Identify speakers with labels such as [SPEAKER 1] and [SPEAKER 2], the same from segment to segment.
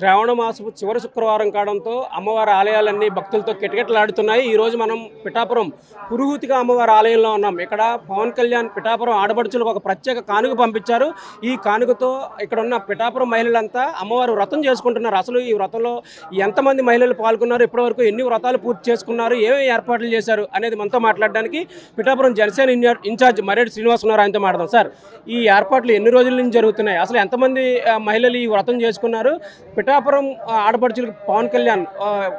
[SPEAKER 1] శ్రావణ మాసపు చివరి శుక్రవారం కావడంతో అమ్మవారి ఆలయాలన్నీ భక్తులతో కిటకిటలాడుతున్నాయి. ఈరోజు మనం పిఠాపురం పురుహూతిగా అమ్మవారి ఆలయంలో ఉన్నాం. ఇక్కడ పవన్ కళ్యాణ్ పిఠాపురం ఆడపడుచులకు ఒక ప్రత్యేక కానుక పంపించారు. ఈ కానుకతో ఇక్కడ ఉన్న పిఠాపురం మహిళలంతా అమ్మవారు వ్రతం చేసుకుంటున్నారు. అసలు ఈ వ్రతంలో ఎంతమంది మహిళలు పాల్గొన్నారు? ఇప్పటివరకు ఎన్ని వ్రతాలు పూర్తి చేసుకున్నారు? ఏమేమి ఏర్పాట్లు చేశారు? అనేది మనతో మాట్లాడడానికి Pithapuram Janasena in charge- in charge Maredu Srinivas ఉన్నారు ఆయనతో మాట్లాడదాం. సార్ ఈ ఏర్పాట్లు ఎన్ని రోజుల నుంచి జరుగుతున్నాయి? అసలు ఎంతమంది మహిళలు ఈ వ్రతం చేసుకున్నారు? పిఠాపురం ఆడపడుచులకు పవన్ కళ్యాణ్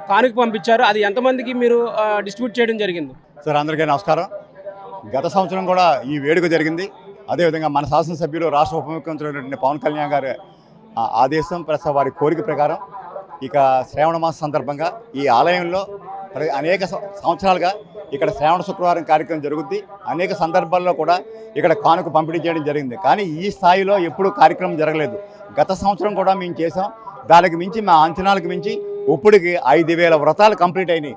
[SPEAKER 1] కానుక పంపించారు. అది ఎంతమందికి మీరు డిస్ట్రిబ్యూట్ చేయడం జరిగింది?
[SPEAKER 2] సార్ అందరికీ నమస్కారం. గత సంవత్సరం కూడా ఈ వేడుక జరిగింది. అదేవిధంగా మన శాసనసభ్యులు రాష్ట్ర ఉప ముఖ్యమంత్రి పవన్ కళ్యాణ్ గారి ఆదేశం ప్లస్ వారి కోరిక ప్రకారం ఇక శ్రావణ మాస సందర్భంగా ఈ ఆలయంలో అనేక సంవత్సరాలుగా ఇక్కడ శ్రావణ శుక్రవారం కార్యక్రమం జరుగుద్ది. అనేక సందర్భాల్లో కూడా ఇక్కడ కానుక పంపిణీ చేయడం జరిగింది. కానీ ఈ స్థాయిలో ఎప్పుడూ కార్యక్రమం జరగలేదు. గత సంవత్సరం కూడా మేము చేసాం దానికి మించి మా అంచనాలకు మించి ఇప్పటికి ఐదు వేల వ్రతాలు కంప్లీట్ అయినాయి.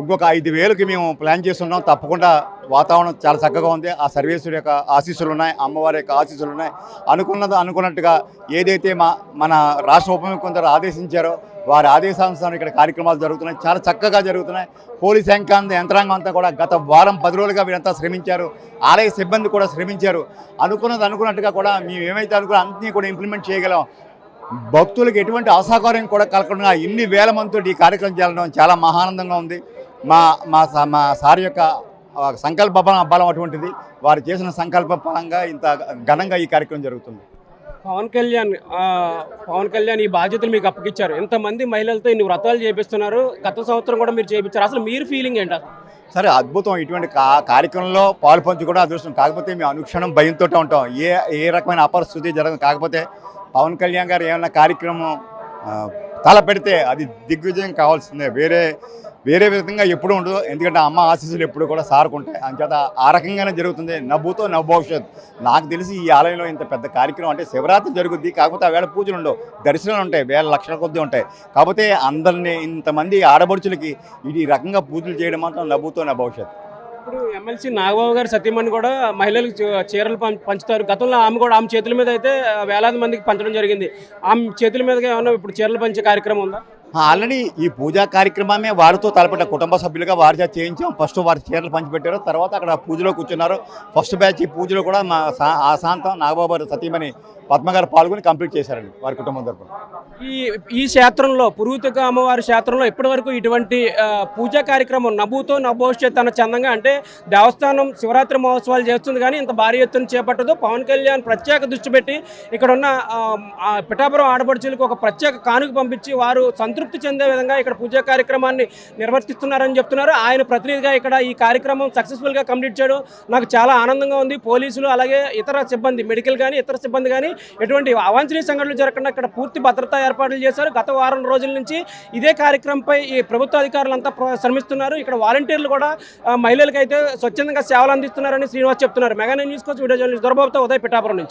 [SPEAKER 2] ఇంకొక ఐదు వేలకి మేము ప్లాన్ చేస్తున్నాం. తప్పకుండా వాతావరణం చాలా చక్కగా ఉంది. ఆ సర్వేశ్వరి యొక్క ఆశీస్సులు ఉన్నాయి అమ్మవారి యొక్క ఆశీస్సులు ఉన్నాయి. అనుకున్నది అనుకున్నట్టుగా ఏదైతే మా మన రాష్ట్ర ఉప ముఖ్యమంత్రి ఆదేశించారో వారి ఆదేశానుసారం ఇక్కడ కార్యక్రమాలు జరుగుతున్నాయి. చాలా చక్కగా జరుగుతున్నాయి. పోలీస్ యాంకాంత యంత్రాంగం అంతా కూడా గత వారం పది రోజులుగా వీరంతా శ్రమించారు. ఆలయ సిబ్బంది కూడా శ్రమించారు. అనుకున్నది అనుకున్నట్టుగా కూడా మేము ఏమైతే అనుకున్నా అన్నీ కూడా ఇంప్లిమెంట్ చేయగలం. భక్తులకు ఎటువంటి అసౌకర్యం కూడా కలగకుండా ఇన్ని వేల మందితో ఈ కార్యక్రమం చేయడం చాలా మహానందంగా ఉంది. మా మా మా సార్ యొక్క సంకల్ప బలం బలం అటువంటిది వారు చేసిన సంకల్ప బలంగా ఇంత ఘనంగా ఈ కార్యక్రమం జరుగుతుంది.
[SPEAKER 1] పవన్ కళ్యాణ్ పవన్ కళ్యాణ్ ఈ బాధ్యతలు మీకు అప్పగించారు ఎంతమంది మహిళలతో ఇన్ని వ్రతాలు చేపిస్తున్నారు? గత సంవత్సరం కూడా మీరు చేపించారు అసలు మీరు ఫీలింగ్ ఏంటి?
[SPEAKER 2] సరే అద్భుతం. ఇటువంటి కా కార్యక్రమంలో పాలు పంచుకోవడం అదృష్టం. కాకపోతే మేము అనుక్షణం భయంతో ఉంటాం. ఏ ఏ రకమైన అపరిస్థితి జరగదు. కాకపోతే పవన్ కళ్యాణ్ గారు ఏమైనా కార్యక్రమం తలపెడితే తల పెడితే అది దిగ్విజయం కావాల్సిందే. వేరే వేరే విధంగా ఎప్పుడు ఉండదు. ఎందుకంటే అమ్మ ఆశీస్సులు ఎప్పుడు కూడా సారుకుంటాయి. అంచేత ఆ రకంగానే జరుగుతుంది. నవ్వుతో నవ్వు భవిష్యత్ నాకు తెలిసి ఈ ఆలయంలో ఇంత పెద్ద కార్యక్రమం అంటే శివరాత్రి జరుగుద్ది. కాకపోతే ఆ వేళ పూజలు ఉండవు. దర్శనాలు ఉంటాయి. వేల లక్షల కొద్దీ ఉంటాయి. కాకపోతే అందరినీ ఇంతమంది ఆడబడుచులకి ఈ రకంగా పూజలు చేయడం మాత్రం నవ్వుతో నా భవిష్యత్
[SPEAKER 1] ఇప్పుడు ఎమ్మెల్సీ నాగబాబు గారు సతీమణి కూడా మహిళలకు చీరలు పం- పంచుతారు. గతంలో ఆమె కూడా ఆమె చేతుల మీద అయితే వేలాది మందికి పంచడం జరిగింది. ఆమె చేతుల మీదగా ఏమన్నా ఇప్పుడు చీరలు పంచే కార్యక్రమం ఉందా?
[SPEAKER 2] ఆల్రెడీ ఈ పూజా కార్యక్రమమే వారితో తలపెట్ట కుటుంబ సభ్యులుగా వారి చేయించాం. ఫస్ట్ వారి చీరలు పంచిపెట్టారు. తర్వాత అక్కడ పూజలో కూర్చున్నారు. ఫస్ట్ బ్యాచ్ ఈ పూజలో కూడా మా సా- ఆ శాంతం నాగబాబు సతీమణి పద్మ గారు పాల్గొని కంప్లీట్ చేశారండి వారి కుటుంబం తరఫున
[SPEAKER 1] ఈ ఈ క్షేత్రంలో పురుహూతిక అమ్మవారి క్షేత్రంలో ఇప్పటివరకు ఇటువంటి పూజా కార్యక్రమం నభూతో నభవిష్యత్ తన చందంగా అంటే దేవస్థానం శివరాత్రి మహోత్సవాలు చేస్తుంది కానీ ఇంత భారీ ఎత్తున చేపట్టదు. పవన్ కళ్యాణ్ ప్రత్యేక దృష్టి పెట్టి ఇక్కడ ఉన్న ఆ, పిఠాపురం ఆడపడుచులకు ఒక ప్రత్యేక కానుక పంపించి వారు సంతృప్తి చెందే విధంగా ఇక్కడ పూజా కార్యక్రమాన్ని నిర్వర్తిస్తున్నారని చెప్తున్నారు. ఆయన ప్రతినిధిగా ఇక్కడ ఈ కార్యక్రమం సక్సెస్ఫుల్గా కంప్లీట్ చేయడం నాకు చాలా ఆనందంగా ఉంది. పోలీసులు అలాగే ఇతర సిబ్బంది మెడికల్ కానీ ఇతర సిబ్బంది కానీ ఎటువంటి అవాంఛనీయ సంఘటనలు జరగకుండా ఇక్కడ పూర్తి భద్రతా ఏర్పాట్లు చేశారు. గత వారం రోజుల నుంచి ఇదే కార్యక్రమంపై ఈ ప్రభుత్వ అధికారులంతా ప్ర- శ్రమిస్తున్నారు. ఇక్కడ వాలంటీర్లు కూడా మహిళలకైతే స్వచ్ఛందంగా సేవలు అందిస్తున్నారని శ్రీనివాస్ చెప్తున్నారు. మెగా న్యూస్ కోసం వీడియో జర్నలిస్ట్ దొరబాబుతో ఉదయ పిఠాపురం నుంచి.